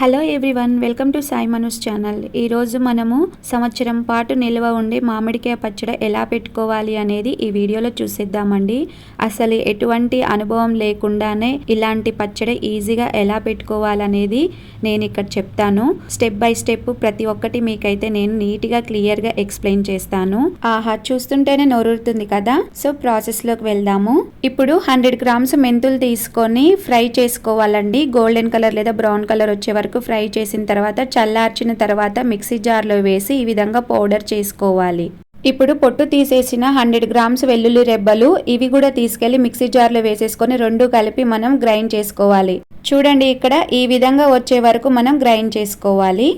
Hello everyone welcome to Sai Manu's channel. ఈరోజు మనము సంవత్సరం పాటు నిల్వ ఉండే మామిడికాయ పచ్చడి ఎలా పెట్టుకోవాలి అనేది ఈ వీడియోలో చూసేద్దామండి. అసలు ఎటువంటి అనుభవం లేకుండానే ఇలాంటి పచ్చడి ఈజీగా ఎలా పెట్టుకోవాలనేది నేను ఇక్కడ చెప్తాను. స్టెప్ బై స్టెప్ ప్రతి ఒక్కటి మీకైతే నేను నీట్గా క్లియర్గా ఎక్స్ప్లెయిన్ చేస్తాను. ఆహా చూస్తుంటేనే నోరుతుంది కదా? సో ప్రాసెస్లోకి వెళ్దాము. ఇప్పుడు హండ్రెడ్ గ్రామ్స్ మెంతులు తీసుకొని ఫ్రై చేసుకోవాలండి. గోల్డెన్ కలర్ లేదా బ్రౌన్ కలర్ వచ్చే వరకు ఫ్రై చేసిన తర్వాత చల్లార్చిన తర్వాత మిక్సీ జార్లో వేసి ఈ విధంగా పౌడర్ చేసుకోవాలి. ఇప్పుడు పొట్టు తీసేసిన హండ్రెడ్ గ్రామ్స్ వెల్లుల్లి రెబ్బలు ఇవి కూడా తీసుకెళ్ళి మిక్సీ జార్లో వేసేసుకొని రెండు కలిపి మనం గ్రైండ్ చేసుకోవాలి. చూడండి ఇక్కడ ఈ విధంగా వచ్చే వరకు మనం గ్రైండ్ చేసుకోవాలి.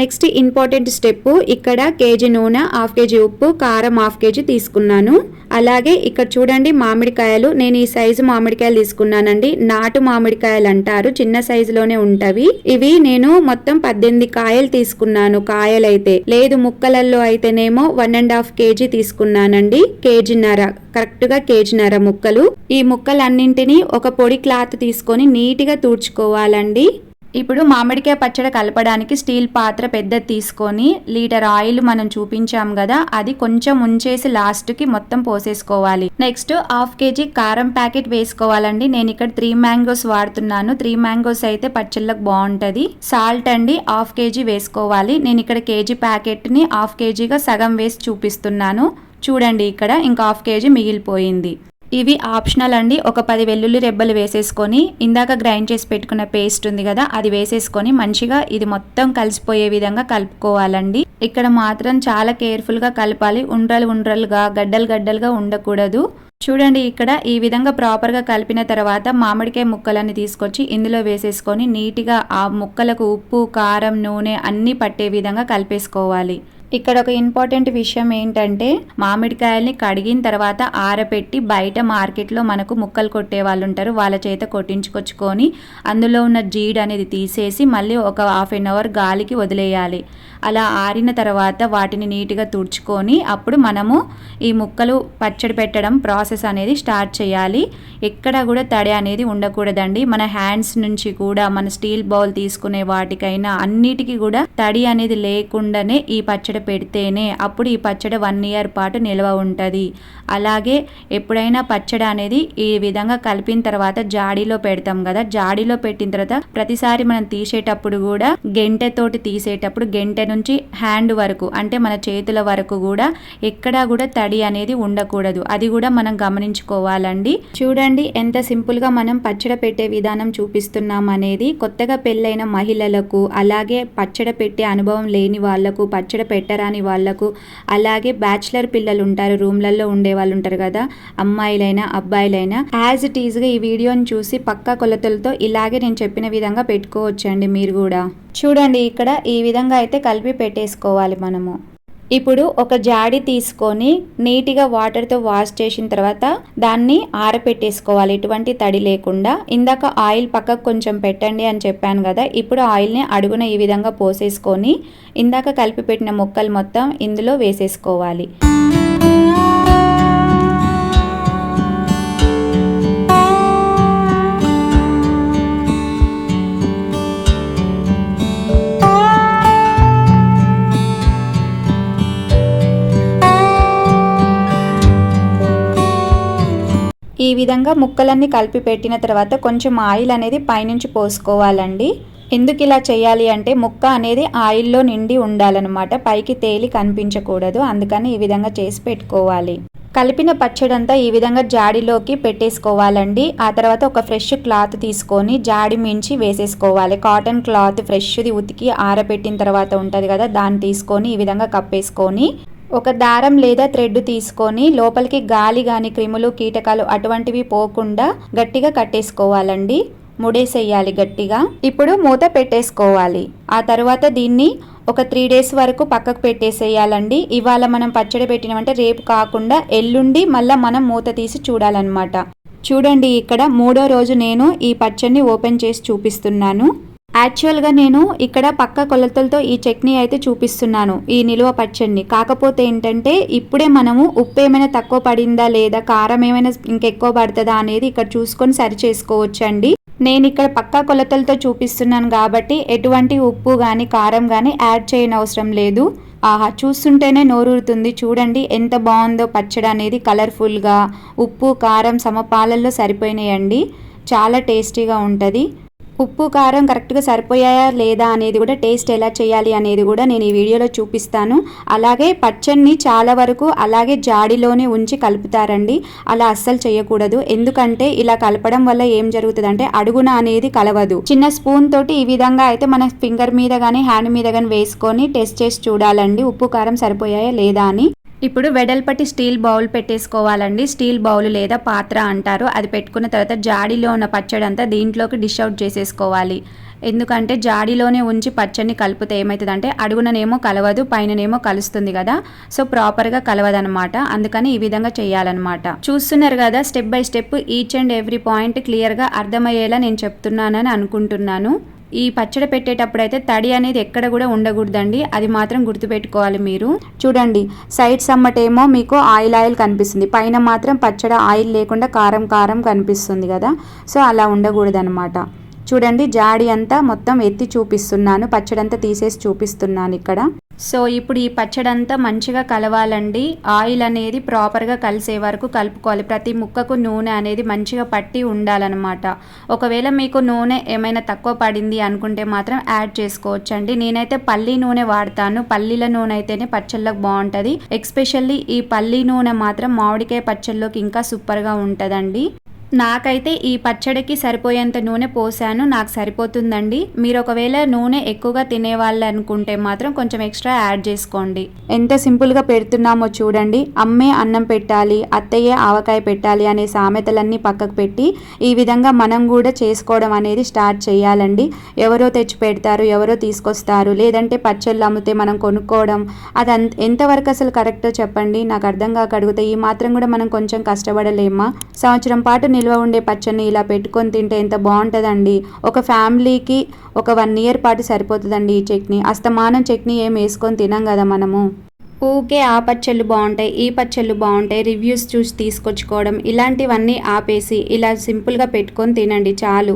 నెక్స్ట్ ఇంపార్టెంట్ స్టెప్ ఇక్కడ కేజీ నూనె హాఫ్ కేజీ ఉప్పు కారం హాఫ్ కేజీ తీసుకున్నాను. అలాగే ఇక్కడ చూడండి మామిడికాయలు నేను ఈ సైజు మామిడికాయలు తీసుకున్నానండి. నాటు మామిడికాయలు అంటారు చిన్న సైజులోనే ఉంటవి. ఇవి నేను మొత్తం పద్దెనిమిది కాయలు తీసుకున్నాను కాయలైతే. లేదు ముక్కలలో అయితేనేమో వన్ అండ్ హాఫ్ కేజీ తీసుకున్నానండి. కేజీన్నర కరెక్ట్గా కేజీన్నర ముక్కలు. ఈ ముక్కలన్నింటినీ ఒక పొడి క్లాత్ తీసుకొని నీట్గా తుడుచుకోవాలండి. ఇప్పుడు మామిడికాయ పచ్చడి కలపడానికి స్టీల్ పాత్ర పెద్ద తీసుకొని లీటర్ ఆయిల్ మనం చూపించాం కదా అది కొంచెం ఉంచేసి లాస్ట్కి మొత్తం పోసేసుకోవాలి. నెక్స్ట్ హాఫ్ కేజీ కారం ప్యాకెట్ వేసుకోవాలండి. నేను ఇక్కడ త్రీ మ్యాంగోస్ వాడుతున్నాను. త్రీ మ్యాంగోస్ అయితే పచ్చళ్ళకు బాగుంటుంది. సాల్ట్ అండి హాఫ్ కేజీ వేసుకోవాలి. నేను ఇక్కడ కేజీ ప్యాకెట్ని హాఫ్ కేజీగా సగం వేసి చూపిస్తున్నాను. చూడండి ఇక్కడ ఇంకా హాఫ్ కేజీ మిగిలిపోయింది. ఇవి ఆప్షనల్ అండి. ఒక పది వెల్లుల్లి రెబ్బలు వేసేసుకొని ఇందాక గ్రైండ్ చేసి పెట్టుకున్న పేస్ట్ ఉంది కదా అది వేసేసుకొని మంచిగా ఇది మొత్తం కలిసిపోయే విధంగా కలుపుకోవాలండి. ఇక్కడ మాత్రం చాలా కేర్ఫుల్గా కలపాలి. ఉండ్రలు ఉండ్రలుగా గడ్డలు గడ్డలుగా ఉండకూడదు. చూడండి ఇక్కడ ఈ విధంగా ప్రాపర్గా కలిపిన తర్వాత మామిడికాయ ముక్కలన్నీ తీసుకొచ్చి ఇందులో వేసేసుకొని నీట్గా ఆ ముక్కలకు ఉప్పు కారం నూనె అన్నీ పట్టే విధంగా కలిపేసుకోవాలి. ఇక్కడ ఒక ఇంపార్టెంట్ విషయం ఏంటంటే మామిడికాయల్ని కడిగిన తర్వాత ఆరపెట్టి బయట మార్కెట్లో మనకు ముక్కలు కొట్టే వాళ్ళు ఉంటారు. వాళ్ళ చేత కొట్టించుకొచ్చుకొని అందులో ఉన్న జీడ్ అనేది తీసేసి మళ్ళీ ఒక హాఫ్ అన్ అవర్ గాలికి వదిలేయాలి. అలా ఆరిన తర్వాత వాటిని నీట్గా తుడుచుకొని అప్పుడు మనము ఈ ముక్కలు పచ్చడి పెట్టడం ప్రాసెస్ అనేది స్టార్ట్ చేయాలి. ఎక్కడ కూడా తడి అనేది ఉండకూడదండి. మన హ్యాండ్స్ నుంచి కూడా మన స్టీల్ బౌల్ తీసుకునే వాటికైనా అన్నిటికీ కూడా తడి అనేది లేకుండానే ఈ పచ్చడి పెడితేనే అప్పుడు ఈ పచ్చడి వన్ ఇయర్ పాటు నిల్వ ఉంటుంది. అలాగే ఎప్పుడైనా పచ్చడి అనేది ఈ విధంగా కలిపిన తర్వాత జాడీలో పెడతాం కదా జాడీలో పెట్టిన తర్వాత ప్రతిసారి మనం తీసేటప్పుడు కూడా గెంటెతోటి తీసేటప్పుడు గెంటె నుంచి హ్యాండ్ వరకు అంటే మన చేతుల వరకు కూడా ఎక్కడా కూడా తడి అనేది ఉండకూడదు. అది కూడా మనం గమనించుకోవాలండి. చూడండి ఎంత సింపుల్గా మనం పచ్చడి పెట్టే విధానం చూపిస్తున్నాం అనేది. కొత్తగా పెళ్ళైన మహిళలకు అలాగే పచ్చడి పెట్టే అనుభవం లేని వాళ్ళకు పచ్చడి పెట్టరాని వాళ్ళకు. అలాగే బ్యాచిలర్ పిల్లలు ఉంటారు రూమ్లలో ఉండే వాళ్ళు ఉంటారు కదా అమ్మాయిలైనా అబ్బాయిలైనా. యాజ్ ఇట్ ఈజ్గా ఈ వీడియోని చూసి పక్కా కొలతలతో ఇలాగే నేను చెప్పిన విధంగా పెట్టుకోవచ్చండి మీరు కూడా. చూడండి ఇక్కడ ఈ విధంగా అయితే కలిపి పెట్టేసుకోవాలి మనము. ఇప్పుడు ఒక జాడి తీసుకొని నీట్గా వాటర్తో వాష్ చేసిన తర్వాత దాన్ని ఆరపెట్టేసుకోవాలి. ఎటువంటి తడి లేకుండా. ఇందాక ఆయిల్ పక్కకు కొంచెం పెట్టండి అని చెప్పాను కదా ఇప్పుడు ఆయిల్ని అడుగున ఈ విధంగా పోసేసుకొని ఇందాక కలిపి పెట్టిన ముక్కలు మొత్తం ఇందులో వేసేసుకోవాలి. ఈ విధంగా ముక్కలన్నీ కలిపి పెట్టిన తర్వాత కొంచెం ఆయిల్ అనేది పైనుంచి పోసుకోవాలండి. ఎందుకు ఇలా చేయాలి అంటే ముక్క అనేది ఆయిల్లో నిండి ఉండాలన్నమాట. పైకి తేలి కనిపించకూడదు. అందుకని ఈ విధంగా చేసి పెట్టుకోవాలి. కలిపిన పచ్చడంతా ఈ విధంగా జాడీలోకి పెట్టేసుకోవాలండి. ఆ తర్వాత ఒక ఫ్రెష్ క్లాత్ తీసుకొని జాడి మించి వేసేసుకోవాలి. కాటన్ క్లాత్ ఫ్రెష్ది ఉతికి ఆరబెట్టిన తర్వాత ఉంటుంది కదా దాన్ని తీసుకొని ఈ విధంగా కప్పేసుకొని ఒక దారం లేదా థ్రెడ్ తీసుకొని లోపలికి గాలి గాని క్రిములు కీటకాలు అటువంటివి పోకుండా గట్టిగా కట్టేసుకోవాలండి. ముడేసేయాలి గట్టిగా. ఇప్పుడు మూత పెట్టేసుకోవాలి. ఆ తర్వాత దీన్ని ఒక త్రీ డేస్ వరకు పక్కకు పెట్టేసేయాలండి. ఇవాళ మనం పచ్చడి పెట్టినామంటే రేపు కాకుండా ఎల్లుండి మళ్ళీ మనం మూత తీసి చూడాలన్నమాట. చూడండి ఇక్కడ మూడో రోజు నేను ఈ పచ్చడిని ఓపెన్ చేసి చూపిస్తున్నాను. యాక్చువల్గా నేను ఇక్కడ పక్క కొలతలతో ఈ చట్నీ అయితే చూపిస్తున్నాను ఈ నిలువ పచ్చడిని. కాకపోతే ఏంటంటే ఇప్పుడే మనము ఉప్పు ఏమైనా తక్కువ పడిందా లేదా కారం ఏమైనా ఇంకెక్కువ పడుతుందా అనేది ఇక్కడ చూసుకొని సరి చేసుకోవచ్చు అండి నేను ఇక్కడ పక్కా కొలతలతో చూపిస్తున్నాను కాబట్టి ఎటువంటి ఉప్పు కానీ కారం కానీ యాడ్ చేయని అవసరం లేదు. ఆహా చూస్తుంటేనే నోరూరుతుంది. చూడండి ఎంత బాగుందో పచ్చడి అనేది కలర్ఫుల్గా ఉప్పు కారం సమపాలల్లో సరిపోయినాయండి. చాలా టేస్టీగా ఉంటుంది. ఉప్పు కారం కరెక్ట్గా సరిపోయాయా లేదా అనేది కూడా టేస్ట్ ఎలా చేయాలి అనేది కూడా నేను ఈ వీడియోలో చూపిస్తాను. అలాగే పచ్చడిని చాలా వరకు అలాగే జాడిలోనే ఉంచి కలుపుతారండి. అలా అస్సలు చేయకూడదు. ఎందుకంటే ఇలా కలపడం వల్ల ఏం జరుగుతుందంటే అడుగున అనేది కలవదు. చిన్న స్పూన్ తోటి ఈ విధంగా అయితే మన ఫింగర్ మీద కానీ హ్యాండ్ మీద కానీ వేసుకొని టెస్ట్ చేసి చూడాలండి. ఉప్పు కారం సరిపోయాయా లేదా అని. ఇప్పుడు వెడల్పటి స్టీల్ బౌల్ పెట్టేసుకోవాలండి. స్టీల్ బౌల్ లేదా పాత్ర అంటారు. అది పెట్టుకున్న తర్వాత జాడీలో ఉన్న పచ్చడి అంతా దీంట్లోకి డిష్ అవుట్ చేసేసుకోవాలి. ఎందుకంటే జాడీలోనే ఉంచి పచ్చడిని కలిపితే ఏమవుతుందంటే అడుగుననేమో కలవదు పైననేమో కలుస్తుంది కదా. సో ప్రాపర్గా కలవదనమాట. అందుకని ఈ విధంగా చేయాలన్నమాట. చూస్తున్నారు కదా step by step each and every point క్లియర్గా అర్థమయ్యేలా నేను చెప్తున్నానని అనుకుంటున్నాను. ఈ పచ్చడి పెట్టేటప్పుడు అయితే తడి అనేది ఎక్కడ కూడా ఉండకూడదండి. అది మాత్రం గుర్తుపెట్టుకోవాలి మీరు. చూడండి సైడ్స్ అమ్మటేమో మీకు ఆయిల్ ఆయిల్ కనిపిస్తుంది. పైన మాత్రం పచ్చడి ఆయిల్ లేకుండా కారం కారం కనిపిస్తుంది కదా. సో అలా ఉండకూడదు అనమాట చూడండి జాడి అంతా మొత్తం ఎత్తి చూపిస్తున్నాను. పచ్చడి అంతా తీసేసి చూపిస్తున్నాను ఇక్కడ. సో ఇప్పుడు ఈ పచ్చడి అంతా మంచిగా కలవాలండి. ఆయిల్ అనేది ప్రాపర్గా కలిసే వరకు కలుపుకోవాలి. ప్రతి ముక్కకు నూనె అనేది మంచిగా పట్టి ఉండాలన్నమాట. ఒకవేళ మీకు నూనె ఏమైనా తక్కువ పడింది అనుకుంటే మాత్రం యాడ్ చేసుకోవచ్చండి. నేనైతే పల్లి నూనె వాడతాను. పల్లీల నూనె అయితేనే పచ్చళ్ళకు బాగుంటుంది. ఎక్స్పెషల్లీ ఈ పల్లి నూనె మాత్రం మామిడికాయ పచ్చళ్ళలోకి ఇంకా సూపర్గా ఉంటుందండి. నాకైతే ఈ పచ్చడికి సరిపోయేంత నూనె పోసాను నాకు సరిపోతుందండి. మీరు ఒకవేళ నూనె ఎక్కువగా తినేవాళ్ళు అనుకుంటే మాత్రం కొంచెం ఎక్స్ట్రా యాడ్ చేసుకోండి. ఎంత సింపుల్గా పెడుతున్నామో చూడండి. అమ్మే అన్నం పెట్టాలి అత్తయ్యే ఆవకాయ పెట్టాలి అనే సామెతలన్నీ పక్కకు పెట్టి ఈ విధంగా మనం కూడా చేసుకోవడం అనేది స్టార్ట్ చేయాలండి. ఎవరో తెచ్చి పెడతారు ఎవరో తీసుకొస్తారు. లేదంటే పచ్చళ్ళు అమ్మితే మనం కొనుక్కోవడం అది ఎంతవరకు అసలు కరెక్టో చెప్పండి. నాకు అర్థం కాక అడిగితే ఈ మాత్రం కూడా మనం కొంచెం కష్టపడలేమా? సంవత్సరం పాటు నిల్వ ఉండే పచ్చడిని ఇలా పెట్టుకొని తింటే ఎంత బాగుంటుందండి. ఒక ఫ్యామిలీకి ఒక వన్ ఇయర్ పాటు సరిపోతుందండి ఈ చట్నీ. అస్తమానం చట్నీ ఏం వేసుకొని తినాం కదా మనము. ఊకే ఆ పచ్చళ్ళు బాగుంటాయి ఈ పచ్చళ్ళు బాగుంటాయి రివ్యూస్ చూసి తీసుకొచ్చుకోవడం ఇలాంటివన్నీ ఆపేసి ఇలా సింపుల్గా పెట్టుకొని తినండి చాలు.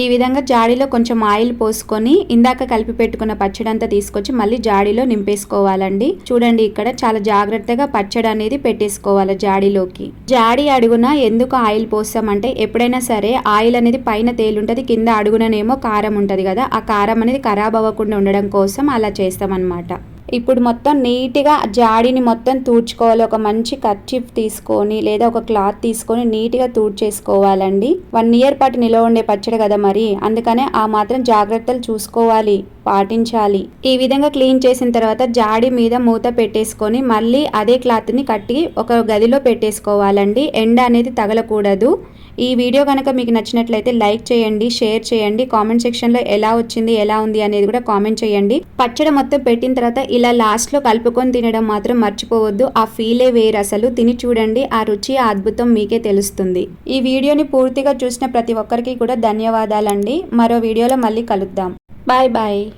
ఈ విధంగా జాడీలో కొంచెం ఆయిల్ పోసుకొని ఇందాక కలిపి పెట్టుకున్న పచ్చడి అంతా తీసుకొచ్చి మళ్ళీ జాడీలో నింపేసుకోవాలండి. చూడండి ఇక్కడ చాలా జాగ్రత్తగా పచ్చడి అనేది పెట్టేసుకోవాలి జాడీలోకి. జాడీ అడుగున ఎందుకు ఆయిల్ పోస్తామంటే ఎప్పుడైనా సరే ఆయిల్ అనేది పైన తేలుంటది కింద అడుగుననేమో కారం ఉంటది కదా ఆ కారం అనేది ఖరాబ్ అవ్వకుండా ఉండడం కోసం అలా చేస్తామన్నమాట. ఇప్పుడు మొత్తం నీట్గా జాడీని మొత్తం తూడ్చుకోవాలి. ఒక మంచి కర్చీఫ్ తీసుకొని లేదా ఒక క్లాత్ తీసుకొని నీట్గా తూడ్చేసుకోవాలండి. వన్ ఇయర్ పాటు నిలవ ఉండే పచ్చడి కదా మరి. అందుకనే ఆ మాత్రం జాగ్రత్తలు చూసుకోవాలి పాటించాలి. ఈ విధంగా క్లీన్ చేసిన తర్వాత జాడి మీద మూత పెట్టేసుకొని మళ్ళీ అదే క్లాత్ని కట్టి ఒక గదిలో పెట్టేసుకోవాలండి. ఎండ అనేది తగలకూడదు. ఈ వీడియో కనుక మీకు నచ్చినట్లయితే లైక్ చేయండి షేర్ చేయండి కామెంట్ సెక్షన్లో ఎలా వచ్చింది ఎలా ఉంది అనేది కూడా కామెంట్ చేయండి. పచ్చడి మొత్తం పెట్టిన తర్వాత ఇలా లాస్ట్లో కలుపుకొని తినడం మాత్రం మర్చిపోవద్దు. ఆ ఫీలే వేరు అసలు. తిని చూడండి. ఆ రుచి ఆ అద్భుతం మీకే తెలుస్తుంది. ఈ వీడియోని పూర్తిగా చూసిన ప్రతి ఒక్కరికి కూడా ధన్యవాదాలండి. మరో వీడియోలో మళ్ళీ కలుద్దాం. Bye bye.